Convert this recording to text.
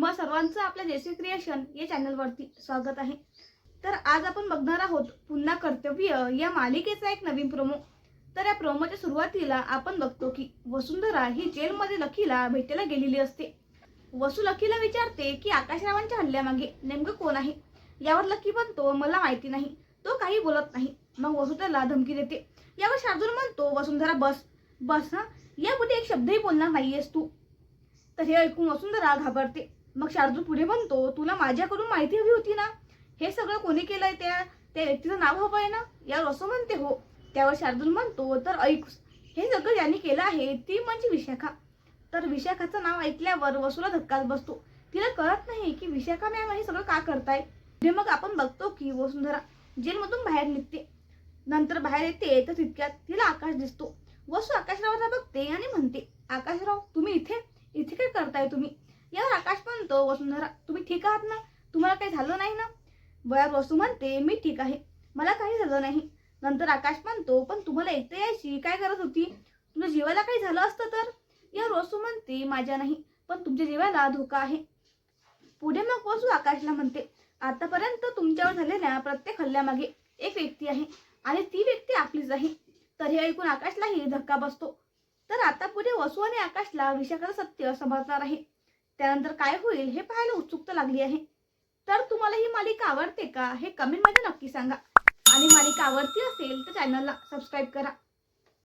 तुम्हा सर्वांचं आपल्या जेसी क्रिएशन या चॅनलवरती स्वागत आहे. तर आज आपण बघणार आहोत पुन्हा कर्तव्य या मालिकेचा एक नवीन प्रोमो तर या प्रोमोच्या सुरुवातीला आपण बघतो की वसुंधरा ही जेलमध्ये लखीला भेटायला गेलेली असते. वसू लखीला विचारते की आकाशरावांच्या हल्ल्यामागे नेमकं कोण आहे? यावर लकी म्हणतो मला माहिती नाही. तो काही बोलत नाही. मग वसु त्याला धमकी देते. यावर शार्दूल म्हणतो वसुंधरा बस. बस ना यापुढे एक शब्दही बोलणार नाहीयेस तू. तर हे ऐकून वसुंधरा घाबरते. मग शार्दूल पुढे म्हणतो तुला माझ्याकडून माहिती हवी होती ना? हे सगळं कोणी केलंय त्या? त्या व्यक्तीचं नाव हवं आहे ना? यावर असं म्हणते हो. त्यावर शार्दूल म्हणतो तर ऐक हे सगळं ज्यांनी केलं आहे ती म्हणजे विशाखा. तर विशाखाचं नाव ऐकल्यावर वसूला धक्काच बसतो. तिला कळत नाही की विशाखा मॅम हे सगळं का करताय? म्हणजे मग आपण बघतो की वसुंधरा जेलमधून बाहेर निघते. नंतर बाहेर येते तर तितक्यात तिला आकाश दिसतो. वसू आकाशरावला बघते आणि म्हणते आकाशराव तुम्ही इथे? इथे काय करताय तुम्ही? यावर आकाश म्हणतो वसुंधरा तुम्ही ठीक आहात ना? तुम्हाला काही झालं नाही ना? बयार वसू म्हणते मी ठीक आहे. मला काही झालं नाही. नंतर आकाश म्हणतो पण तुम्हाला एकटं यायची काय करत होती? तुझ्या जीवाला काही झालं असतं तर? यावर वसू म्हणते माझ्या नाही पण तुमच्या जीवाला धोका आहे. पुढे मग वसू आकाशला म्हणते आतापर्यंत तुमच्यावर झालेल्या प्रत्येक हल्ल्यामागे एक व्यक्ती आहे आणि ती व्यक्ती आपलीच आहे. तर हे ऐकून आकाशलाही धक्का बसतो. तर आता पुढे वसू आणि आकाशला विशाखाचं सत्य समजणार आहे. त्यानंतर काय होईल हे पाहायला उत्सुकता लागली आहे. तर तुम्हाला ही मालिका आवडते का हे कमेंटमध्ये नक्की सांगा. आणि मालिका आवडती असेल तर चॅनलला सबस्क्राईब करा.